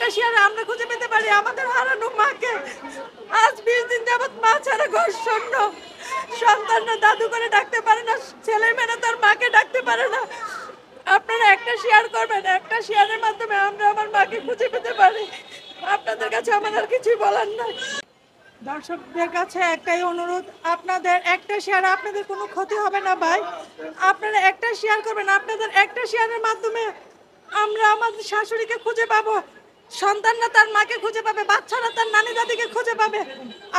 একটা শেয়ার আমরা খুঁজে পেতে পারি, আমাদের হারানো মাকে। আজ বিশ দিন যাবত মা ছাড়া ঘর শূন্য। সন্তানরা দাদু করে ডাকতে পারে না ছেলে মেয়েরা তার মাকে ডাকতে পারে না। আপনারা একটা শেয়ার করবেন, একটা শেয়ারের মাধ্যমে আমরা আমার মাকে খুঁজে পেতে পারি। আপনাদের কাছে আমার আর কিছুই বলার নাই। দর্শকদের কাছে একটাই অনুরোধ, আপনাদের একটা শেয়ার আপনাদের কোনো ক্ষতি হবে না ভাই। আপনারা একটা শেয়ার করবেন, আপনাদের একটা শেয়ারের মাধ্যমে আমরা আমাদের শাশুড়িকে খুঁজে পাবো। সন্তানরা তার মাকে খুঁজে পাবে বাচ্চারা তার নানি দাদিকে খুঁজে পাবে।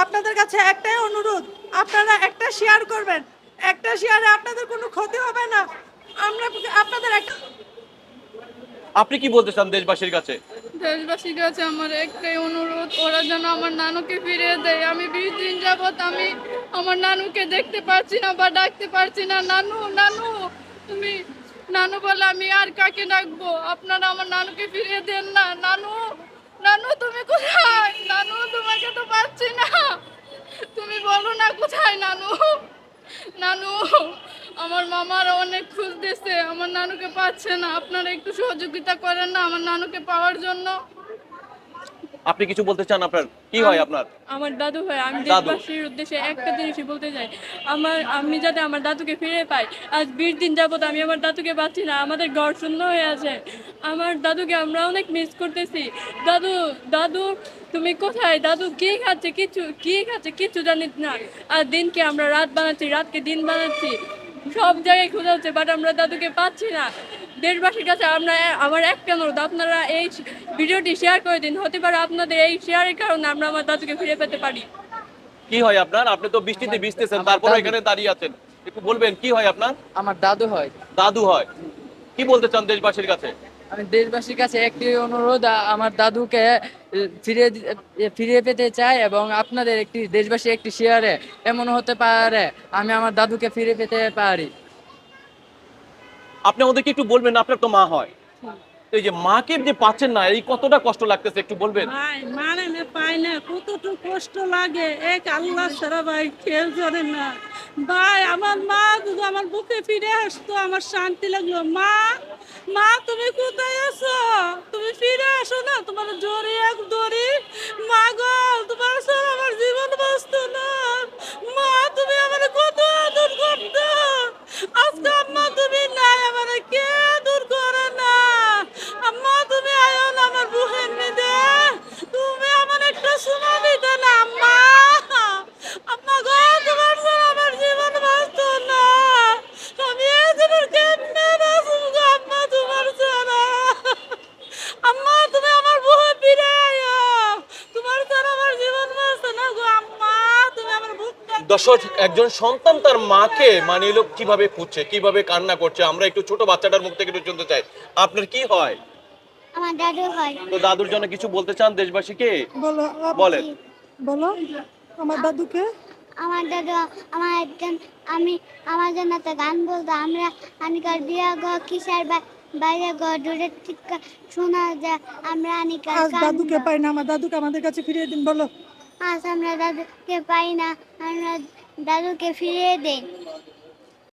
আপনাদের কাছে একটাই অনুরোধ আপনারা একটা শেয়ার করবেন। একটা শেয়ারে আপনাদের কোনো ক্ষতি হবে না। আমরা আপনাদের একটা আপনি কি বলতে চান দেশবাসীর কাছে? দেশবাসীর কাছে আমার একটাই অনুরোধ ওরা যেন আমার নানুকে ফিরিয়ে দেয়। আমি বিশ দিন যাবৎ আমি আমার নানুকে দেখতে পারছি না বা ডাকতে পারছি না। নানু নানু তুমি নানু বলে, আমি আর কাকে ডাকবো? আপনারা আমার নানুকে ফিরিয়ে দেন না। নানু নানু, তুমি কোথায়? নানু, তোমাকে তো পাচ্ছি না। তুমি বলো না কোথায়, নানু? নানু, আমার মামার অনেক খুঁজতেছে। আমার নানুকে পাচ্ছে না। আপনারা একটু সহযোগিতা করেন না আমার নানুকে পাওয়ার জন্য। আপনি কিছু বলতে চান আপনার? কি হয় আপনার? আমার দাদু ভাই আমি দেশবাসীর উদ্দেশ্যে একটা জিনিসই বলতে চাই। আমার আমি যাতে আমার দাদুকে ফিরে পাই আজ বিশ দিন যাবত আমি আমার দাদুকে পাচ্ছি না আমাদের ঘর শূন্য হয়ে আছে। আমার দাদুকে আমরা অনেক মিস করতেছি। দাদু দাদু তুমি কোথায়? দাদু কি খাচ্ছে? কিছু কি খাচ্ছে? কিছু জানিস না। আর দিনকে আমরা রাত বানাচ্ছি রাতকে দিন বানাচ্ছি। সব জায়গায় খোঁজা হচ্ছে বাট আমরা দাদুকে পাচ্ছি না। দেশবাসীর কাছে আমরা আমার একটা অনুরোধ আপনারা এই ভিডিওটি শেয়ার করে দিন হতে পারে আপনাদের এই শেয়ারের কারণে আমরা আমার দাদুকে ফিরে পেতে পারি। কি হয় আপনার? আপনি তো বৃষ্টিতে ভিজতেছেন তারপর এখানে দাঁড়িয়ে আছেন। একটু বলবেন কি হয় আপনার? আমার দাদু হয়। দাদু হয়। কি বলতে চান দেশবাসীর কাছে? আমি দেশবাসীর কাছে একটি অনুরোধ আমার দাদুকে ফিরে ফিরিয়ে পেতে চাই এবং আপনাদের একটি দেশবাসী একটি শেয়ারে এমন হতে পারে আমি আমার দাদুকে ফিরে পেতে পারি। আপনি আমাদেরকে একটু বলবেন আপনার তো মা হয়। এই যে মাকে যে পাচ্ছেন না এই কতটা কষ্ট লাগতেছে একটু বলবেন? মানে না পাই না কতটুকু কষ্ট লাগে। এক আল্লাহ ছাড়া ভাই কেউ জানে না। ভাই আমার মা যদি আমার বুকে ফিরে আসতো আমার শান্তি লাগল। মা মা তুমি কোথায় আছো? তুমি ফিরে আসো না তোমার জোরে এক দড়ি দর্শক একজন সন্তান তার মাকে মানে এলো কীভাবে খুঁজছে কীভাবে কান্না করছে? আমরা একটু ছোট বাচ্চাটার মুখ থেকে একটু শুনতে চাই। আপনার কি হয়? আমার দাদু হয়। তো দাদুর জন্য কিছু বলতে চান দেশবাসীকে? বলো বলেন। বলো আমার দাদুকে? আমার দাদু আমার একজন আমি আমার জন্য একটা গান বলতো আমরা আনিকার বিয়া গ কিসার বাইরে গ দূরের থেকে শোনা যায়। আমরা আনিকার আজ দাদুকে পাই না আমার দাদুকে আমাদের কাছে ফিরিয়ে দিন বলো। আজ আমরা দাদুকে পাই না আমরা দাদুকে ফিরিয়ে দেই।